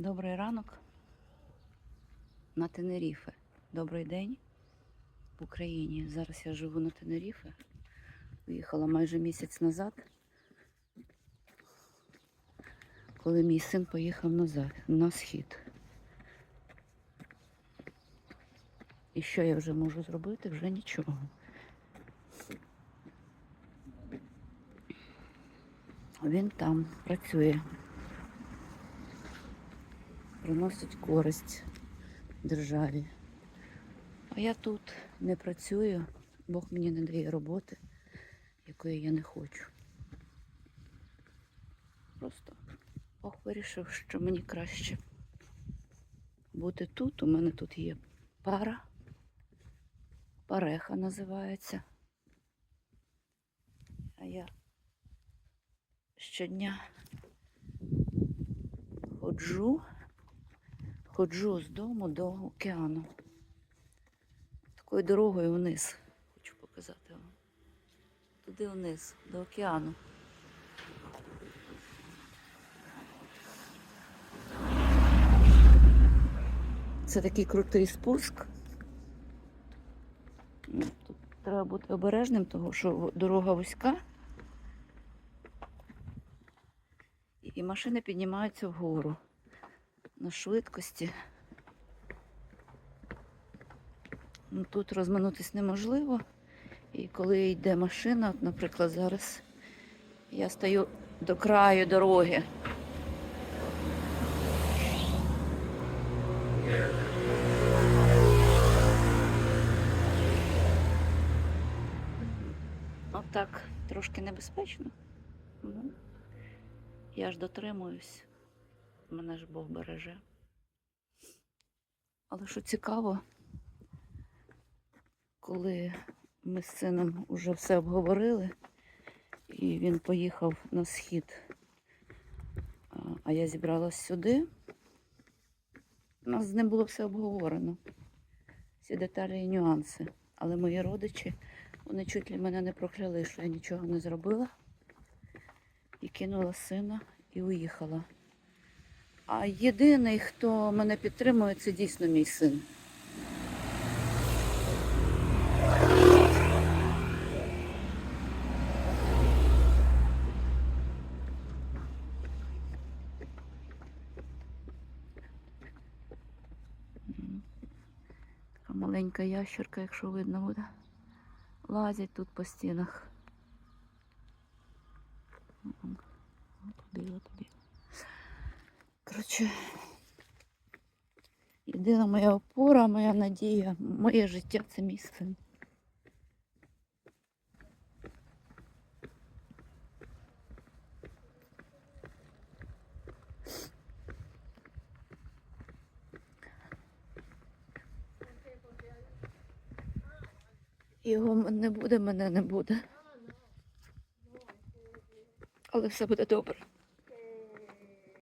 Добрий ранок на Тенеріфе. Добрий день в Україні. Зараз я живу на Тенеріфе. Виїхала майже місяць назад, коли мій син поїхав на, за- на схід. І що я вже можу зробити? Вже нічого. Він там працює приносить користь державі. А я тут не працюю, Бог мені не дає роботи, якої я не хочу. Просто Бог вирішив, що мені краще бути тут. У мене тут є пара, пареха називається. А я щодня ходжу ходжу з дому до океану. Такою дорогою вниз. Хочу показати вам. Туди вниз, до океану. Це такий крутий спуск. Ну, Тут треба бути обережним, тому що дорога вузька. І машини піднімаються вгору на швидкості. Ну, Тут розминутись неможливо. І коли йде машина, от, наприклад, зараз я стою до краю дороги. Отак трошки небезпечно. Ну, я ж дотримуюсь мене ж Бог береже. Але що цікаво, коли ми з сином вже все обговорили, і він поїхав на схід, а- я зібралась сюди, у нас з ним було все обговорено. Всі деталі і нюанси. Але мої родичі, вони чуть ли мене не прокляли, що я нічого не зробила. І кинула сина і уїхала. А єдиний, хто мене підтримує, це дійсно мій син. Маленька ящерка, якщо видно буде. Лазять тут по стінах. М. Туди, туди. Коротше, єдина моя опора, моя надія, моє життя це мій син. Його не буде, мене не буде. Але все буде добре.